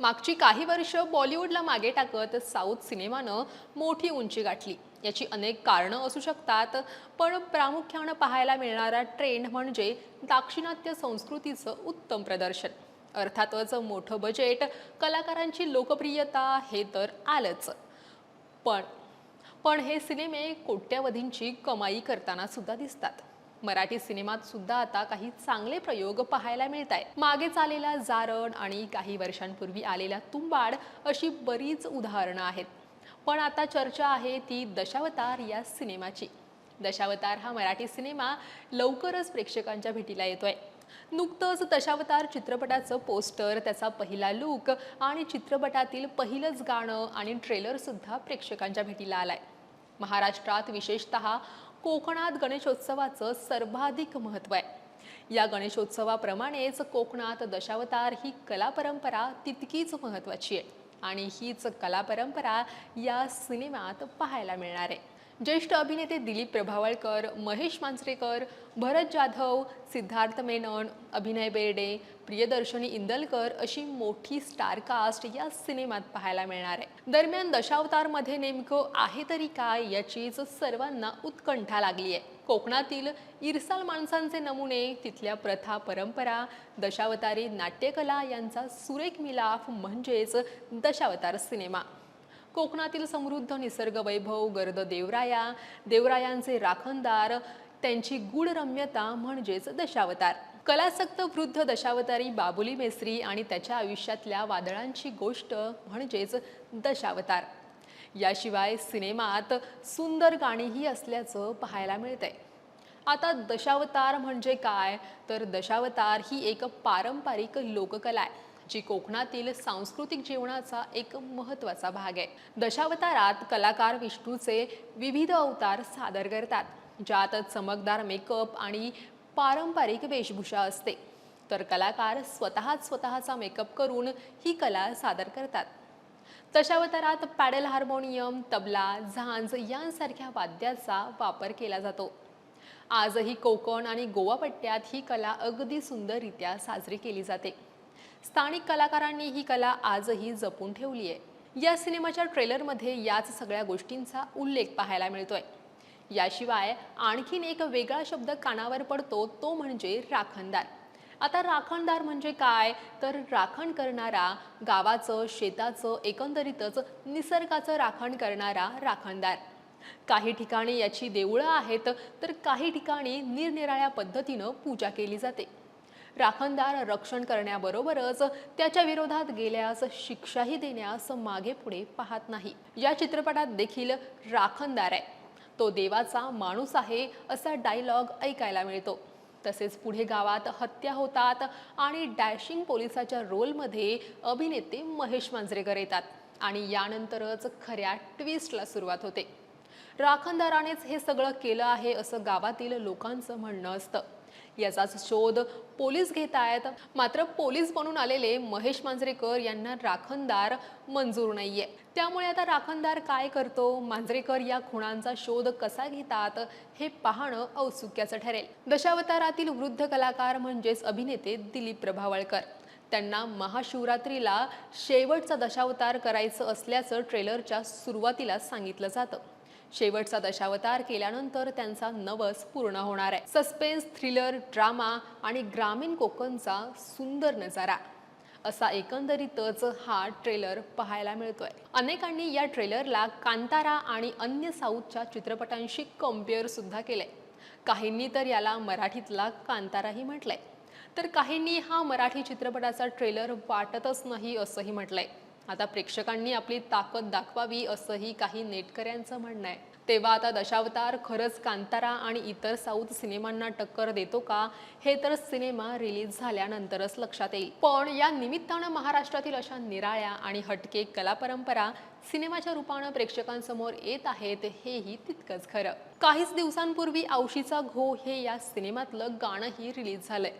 मागची काही वर्ष बॉलिवूडला मागे टाकत साऊथ सिनेमानं मोठी उंची गाठली. याची अनेक कारणं असू शकतात पण प्रामुख्यानं पाहायला मिळणारा ट्रेंड म्हणजे दाक्षिणात्य संस्कृतीचं उत्तम प्रदर्शन. अर्थातच मोठं बजेट कलाकारांची लोकप्रियता हे तर आलंच. पण पण हे सिनेमे कोट्यावधींची कमाई करताना सुद्धा दिसतात. मराठी सिनेमात सुद्धा आता काही चांगले प्रयोग पाहायला मिळत आहेत मागेच आलेला जारण आणि काही वर्षांपूर्वी आलेला तुंबाड अशी बरीच उदाहरणं आहेत. पण आता चर्चा आहे ती दशावतार या सिनेमाची. दशावतार हा मराठी सिनेमा लवकरच प्रेक्षकांच्या भेटीला येतोय. नुकतंच दशावतार चित्रपटाचं पोस्टर त्याचा पहिला लूक आणि चित्रपटातील पहिलंच गाणं आणि ट्रेलरसुद्धा प्रेक्षकांच्या भेटीला आलाय. महाराष्ट्रात विशेषत कोकणात गणेशोत्सवाचं सर्वाधिक महत्त्व आहे. या गणेशोत्सवाप्रमाणेच कोकणात दशावतार ही कला परंपरा तितकीच महत्त्वाची आहे. आणि हीच कला परंपरा या सिनेमात पाहायला मिळणार आहे. ज्येष्ठ अभिनेते दिलीप प्रभावळकर महेश मांजरेकर भरत जाधव सिद्धार्थ मेनन अभिनय बेर्डे प्रियदर्शनी इंदलकर अशी मोठी स्टार कास्ट या सिनेमात पाहायला मिळणार आहे. दरम्यान दशावतारमध्ये नेमकं आहे तरी काय याचीच सर्वांना उत्कंठा लागली आहे. कोकणातील इरसाल माणसांचे नमुने तिथल्या प्रथा परंपरा दशावतारी नाट्यकला यांचा सुरेख मिलाफ म्हणजेच दशावतार सिनेमा. कोकणातील समृद्ध निसर्ग वैभव गर्द देवराया देवरायांचे राखणदार त्यांची गूढ रम्यता म्हणजेच दशावतार. कलासक्त वृद्ध दशावतारी बाबुली मेस्त्री आणि त्याच्या आयुष्यातल्या वादळांची गोष्ट म्हणजेच दशावतार. याशिवाय सिनेमात सुंदर गाणीही असल्याचं पाहायला मिळतंय. आता दशावतार म्हणजे काय? तर दशावतार ही एक पारंपरिक लोककला आहे. जी कोकणातील सांस्कृतिक जीवनाचा एक महत्त्वाचा भाग आहे. दशावतारात कलाकार विष्णूचे विविध अवतार सादर करतात ज्यात चमकदार मेकअप आणि पारंपरिक वेशभूषा असते. तर कलाकार स्वतःच स्वतःचा मेकअप करून ही कला सादर करतात. दशावतारात पॅडल हार्मोनियम तबला झांज यांसारख्या वाद्याचा वापर केला जातो. आजही कोकण आणि गोवा पट्ट्यात ही कला अगदी सुंदररित्या साजरी केली जाते. स्थानिक कलाकारांनी ही कला आजही जपून ठेवली आहे. या सिनेमाच्या ट्रेलरमध्ये याच सगळ्या गोष्टींचा उल्लेख पाहायला मिळतोय. याशिवाय आणखीन एक वेगळा शब्द कानावर पडतो तो म्हणजे राखणदार. आता राखणदार म्हणजे काय? तर राखण करणारा गावाचं शेताचं एकंदरीतच निसर्गाचं राखण करणारा राखणदार. काही ठिकाणी याची देवळं आहेत तर काही ठिकाणी निरनिराळ्या पद्धतीनं पूजा केली जाते. राखणदार रक्षण करण्याबरोबरच त्याच्या विरोधात गेल्यास शिक्षाही देण्यास मागे पुढे पाहत नाही. या चित्रपटात देखील राखणदार आहे. तो देवाचा माणूस आहे असा डायलॉग ऐकायला मिळतो. तसेच पुढे गावात हत्या होतात आणि डॅशिंग पोलिसाच्या रोलमध्ये अभिनेते महेश मांजरेकर येतात आणि यानंतरच खऱ्या ट्विस्टला सुरुवात होते. राखणदारानेच हे सगळं केलं आहे असं गावातील लोकांचं म्हणणं असतं. याचाच शोध पोलीस घेत आहेत. मात्र पोलीस बनून आलेले महेश मांजरेकर यांना राखणदार मंजूर नाहीये. त्यामुळे आता राखणदार काय करतो? मांजरेकर या खुणांचा शोध कसा घेतात? हे पाहणं औत्सुक्याचं ठरेल. दशावतारातील वृद्ध कलाकार म्हणजेच अभिनेते दिलीप प्रभावळकर. त्यांना महाशिवरात्रीला शेवटचा दशावतार करायचं असल्याचं ट्रेलरच्या सुरुवातीला सांगितलं जातं. शेवटचा दशावतार केल्यानंतर त्यांचा नवस पूर्ण होणार आहे. सस्पेन्स थ्रिलर ड्रामा आणि ग्रामीण कोकणचा सुंदर नजारा. असा एकंदरीतच हा ट्रेलर पाहायला मिळतोय. अनेकांनी या ट्रेलरला कांतारा आणि अन्य साऊथच्या चित्रपटांशी कंपेअर सुद्धा केलंय. काहींनी तर याला मराठीतला कांताराही म्हटलंय. तर काहींनी हा मराठी चित्रपटाचा ट्रेलर वाटतच नाही असंही म्हटलंय. आता प्रेक्षकांनी आपली ताकद दाखवावी असंही काही नेटकऱ्यांचं म्हणणं आहे. तेव्हा आता दशावतार खरंच कांतारा आणि इतर साऊथ सिनेमांना टक्कर देतो का? हे तर सिनेमा रिलीज झाल्यानंतरच लक्षात येईल. पण या निमित्तानं महाराष्ट्रातील अशा निराळ्या आणि हटके कला परंपरा सिनेमाच्या रूपानं प्रेक्षकांसमोर येत आहेत हेही तितकंच खरं. काहीच दिवसांपूर्वी औशीचा घो हे या सिनेमातलं गाणंही रिलीज झालंय.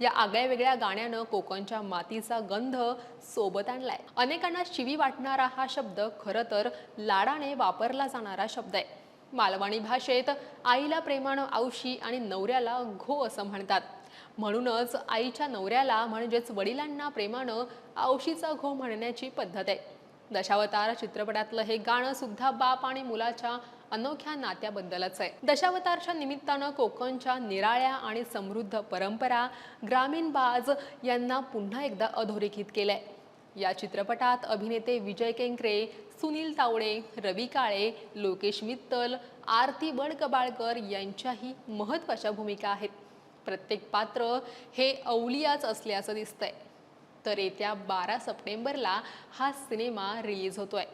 या आगळ्या वेगळ्या गाण्यानं कोकणच्या मातीचा गंध सोबत आणलाय. अनेकांना शिवी वाटणारा हा शब्द खरं तर लाडाने वापरला जाणारा शब्द आहे. मालवणी भाषेत आईला प्रेमानं औशी आणि नवऱ्याला घो असं म्हणतात. म्हणूनच आईच्या नवऱ्याला म्हणजेच वडिलांना प्रेमानं आवशीचा घो म्हणण्याची पद्धत आहे. दशावतार चित्रपटातलं हे गाणं सुद्धा बाप आणि मुलाच्या अनोख्या नात्याबद्दलच आहे. दशावतारच्या निमित्तानं कोकणच्या निराळ्या आणि समृद्ध परंपरा ग्रामीण बाज यांना पुन्हा एकदा अधोरेखित केलंय. या चित्रपटात अभिनेते विजय केंकरे सुनील तावडे रवी काळे लोकेश मित्तल आरती बडकबाळकर यांच्याही महत्त्वाच्या भूमिका आहेत. प्रत्येक पात्र हे अवलियाच असल्याचं दिसतंय. तर येत्या बारा सप्टेंबरला हा सिनेमा रिलीज होतोय.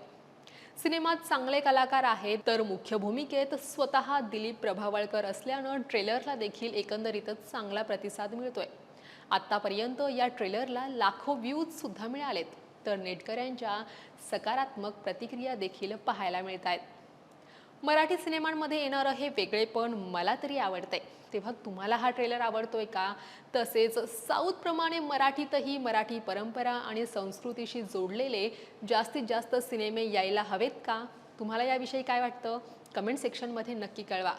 सिनेमात चांगले कलाकार आहेत तर मुख्य भूमिकेत स्वतः दिलीप प्रभावळकर असल्यानं ट्रेलरला देखील एकंदरीतच चांगला प्रतिसाद मिळतोय. आत्तापर्यंत या ट्रेलरला लाखो व्ह्यूज सुद्धा मिळालेत तर नेटकऱ्यांच्या सकारात्मक प्रतिक्रिया देखील पाहायला मिळत आहेत मराठी सिनेमांमध्ये येणारं हे वेगळेपण मला तरी आवडतंय. तेव्हा तुम्हाला हा ट्रेलर आवडतोय का? तसेच साऊथप्रमाणे मराठीतही मराठी परंपरा आणि संस्कृतीशी जोडलेले जास्तीत जास्त सिनेमे यायला हवेत का? तुम्हाला याविषयी काय वाटतं? कमेंट सेक्शनमध्ये नक्की कळवा.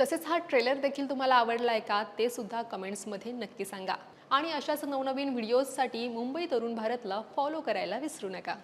तसेच हा ट्रेलर देखील तुम्हाला आवडला आहे का? ते सुद्धा कमेंट्समध्ये नक्की सांगा. आणि अशाच नवनवीन व्हिडिओजसाठी मुंबई तरुण भारतला फॉलो करायला विसरू नका.